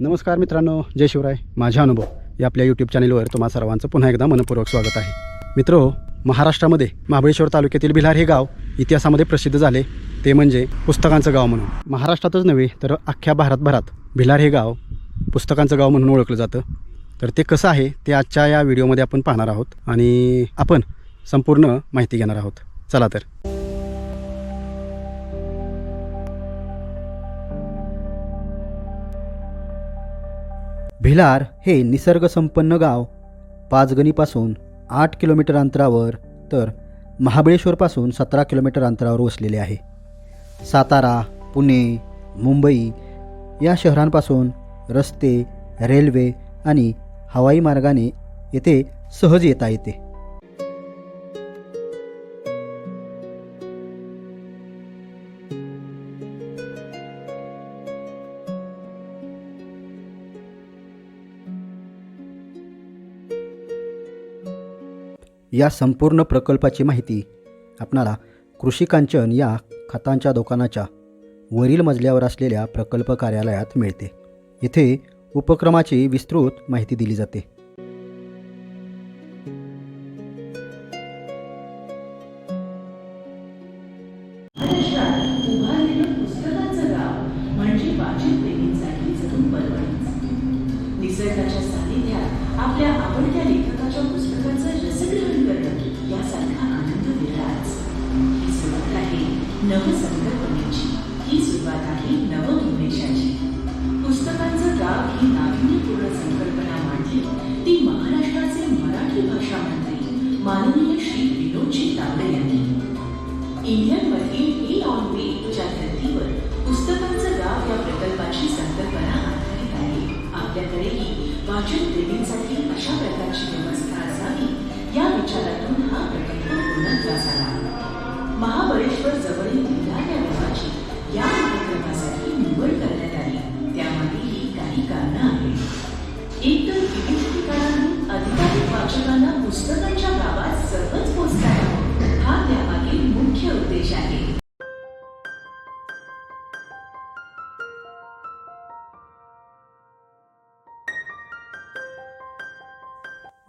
नमस्कार मित्रांनो जय शिवराय. माझा अनुभव. या आपल्या यूट्यूब चॅनेलवर तुम्हा सर्वांचं पुन्हा एकदा मनपूर्वक स्वागत आहे. मित्रो महाराष्ट्रामध्ये महाबळेश्वर तालुक्यातील भिलार हे गाव इतिहासामध्ये प्रसिद्ध झाले. ते म्हणजे पुस्तकांचं गाव म्हणून. महाराष्ट्रातच नव्हे तर अख्ख्या भारतभरात भिलार हे गाव पुस्तकांचं गाव म्हणून ओळखलं जातं. तर ते कसं आहे ते आजच्या या व्हिडिओमध्ये आपण पाहणार आहोत आणि आपण संपूर्ण माहिती घेणार आहोत. चला तर. भिलार हे निसर्गसंपन्न गाव. पाचगणीपासून आठ किलोमीटर अंतरावर तर महाबळेश्वरपासून सतरा किलोमीटर अंतरावर वसलेले आहे. सातारा पुणे मुंबई या शहरांपासून रस्ते रेल्वे आणि हवाई मार्गाने येथे सहज येता येते. या संपूर्ण प्रकल्पाची माहिती आपणाला कृषी कांचन या खतांच्या दुकानाच्या वरील मजल्यावर असलेल्या प्रकल्प कार्यालयात मिळते. येथे उपक्रमाची विस्तृत माहिती दिली जाते. माननीय श्री विनोदजी तांबे यांनी. इंग्लंडमधील हे ऑन वेच्या धर्तीवर पुस्तकांचं गाव या प्रकल्पाची संकल्पना आधारित आहे आपल्याकडेही वाचन प्रेमींसाठी अशा प्रकारची व्यवस्था असावी या विचारातून हा प्रकल्प पूर्णत्वास झाला महाबळेश्वर जवळील भिलार या गावाची या उपक्रमासाठी निवड करण्यात आली. त्यामागेही काही कारणं आहेत. एकतर विविध ठिकाणांहून अधिकाधिक वाचकांना पुस्तकांच्या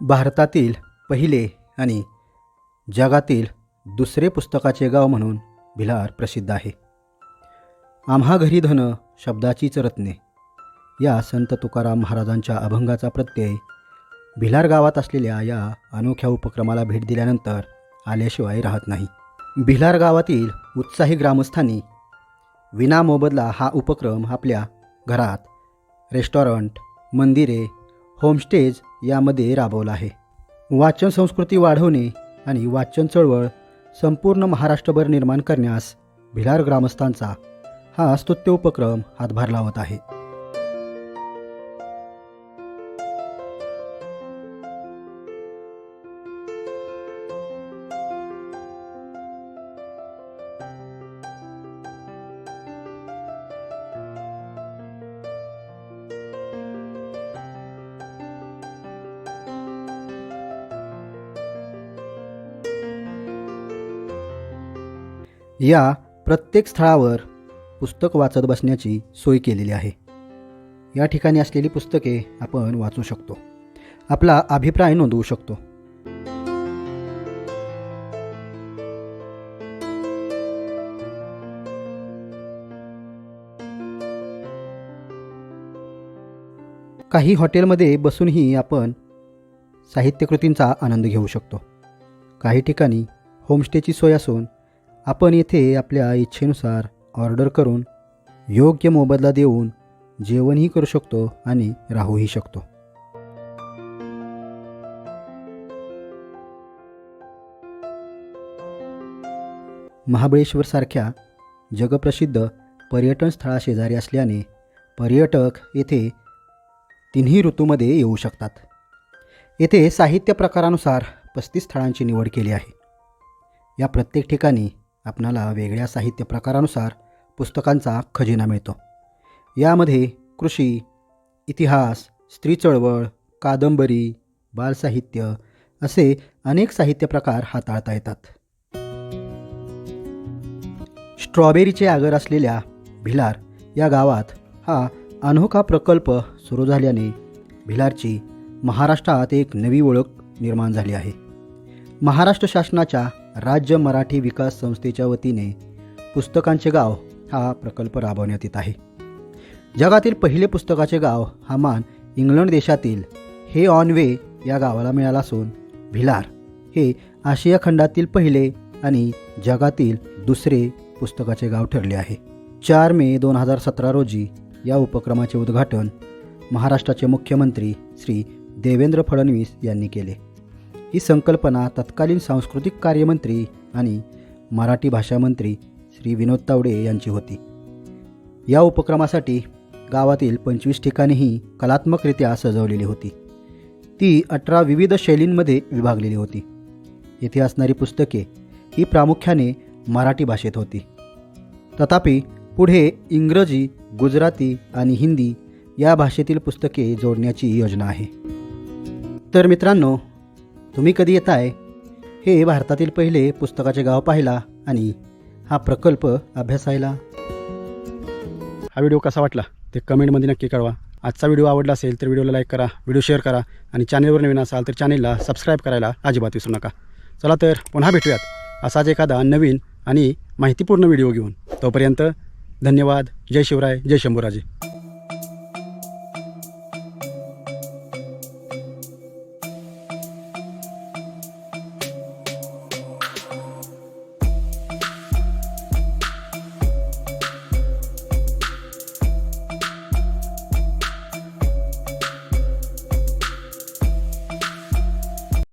भारतातील पहिले आणि जगातील दुसरे पुस्तकाचे गाव म्हणून भिलार प्रसिद्ध आहे. आम्हा घरी धन शब्दाचीच रत्ने. या संत तुकाराम महाराजांच्या अभंगाचा प्रत्यय भिलार गावात असलेल्या या अनोख्या उपक्रमाला भेट दिल्यानंतर आल्याशिवाय राहत नाही. भिलार गावातील उत्साही ग्रामस्थांनी विनामोबदला हा उपक्रम आपल्या घरात रेस्टॉरंट मंदिरे होमस्टेज यामध्ये राबवला आहे. वाचन संस्कृती वाढवणे आणि वाचन चळवळ संपूर्ण महाराष्ट्रभर निर्माण करण्यास भिलार ग्रामस्थांचा हा स्तुत्य उपक्रम हातभार लावत आहे. या प्रत्येक स्थळावर पुस्तक वाचत बसण्याची सोय केलेली आहे. या ठिकाणी असलेली पुस्तके आपण वाचू शकतो. आपला अभिप्राय नोंदवू शकतो. काही हॉटेलमध्ये बसूनही आपण साहित्यकृतींचा आनंद घेऊ शकतो. काही ठिकाणी होमस्टेची सोय असून आपण येथे आपल्या इच्छेनुसार ऑर्डर करून योग्य मोबदला देऊन जेवणही करू शकतो आणि राहूही शकतो. महाबळेश्वरसारख्या जगप्रसिद्ध पर्यटन स्थळाशेजारी असल्याने पर्यटक येथे तिन्ही ऋतूमध्ये येऊ शकतात. येथे साहित्य प्रकारानुसार पस्तीस स्थळांची निवड केली आहे. या प्रत्येक ठिकाणी आपणाला वेगळ्या साहित्य प्रकारानुसार पुस्तकांचा खजिना मिळतो. यामध्ये कृषी इतिहास स्त्री चळवळ कादंबरी बालसाहित्य असे अनेक साहित्य प्रकार हाताळता येतात. स्ट्रॉबेरीचे आगर असलेल्या भिलार या गावात हा अनोखा प्रकल्प सुरू झाल्याने भिलारची महाराष्ट्रात एक नवी ओळख निर्माण झाली आहे. महाराष्ट्र शासनाच्या राज्य मराठी विकास संस्थेच्या वतीने पुस्तकांचे गाव हा प्रकल्प राबवण्यात येत आहे. जगातील पहिले पुस्तकाचे गाव हा मान इंग्लंड देशातील हे ऑन वे या गावाला मिळाला असून भिलार हे आशिया खंडातील पहिले आणि जगातील दुसरे पुस्तकाचे गाव ठरले आहे. चार मे दोन हजार सतरा रोजी या उपक्रमाचे उद्घाटन महाराष्ट्राचे मुख्यमंत्री श्री देवेंद्र फडणवीस यांनी केले. ही संकल्पना तत्कालीन सांस्कृतिक कार्यमंत्री आणि मराठी भाषा मंत्री श्री विनोद तावडे यांची होती. या उपक्रमासाठी गावातील पंचवीस ठिकाणीही कलात्मकरित्या सजवलेली होती. ती अठरा विविध शैलींमध्ये विभागलेली होती. येथे असणारी पुस्तके ही प्रामुख्याने मराठी भाषेत होती. तथापि पुढे इंग्रजी गुजराती आणि हिंदी या भाषेतील पुस्तके जोडण्याची योजना आहे. तर मित्रांनो तुम्ही कधी येताय? हे भारतातील पहिले पुस्तकाचे गाव पाहिला आणि हा प्रकल्प अभ्यासायला. हा व्हिडिओ कसा वाटला? ते कमेंटमध्ये नक्की कळवा. आजचा व्हिडिओ आवडला असेल तर व्हिडिओला लाईक करा व्हिडिओ शेअर करा आणि चॅनेलवर नवीन असाल तर चॅनेलला सबस्क्राईब करायला अजिबात विसरू नका. चला तर पुन्हा भेटूयात असाच एखादा नवीन आणि माहितीपूर्ण व्हिडिओ घेऊन. तोपर्यंत धन्यवाद. जय शिवराय जय शंभूराजे.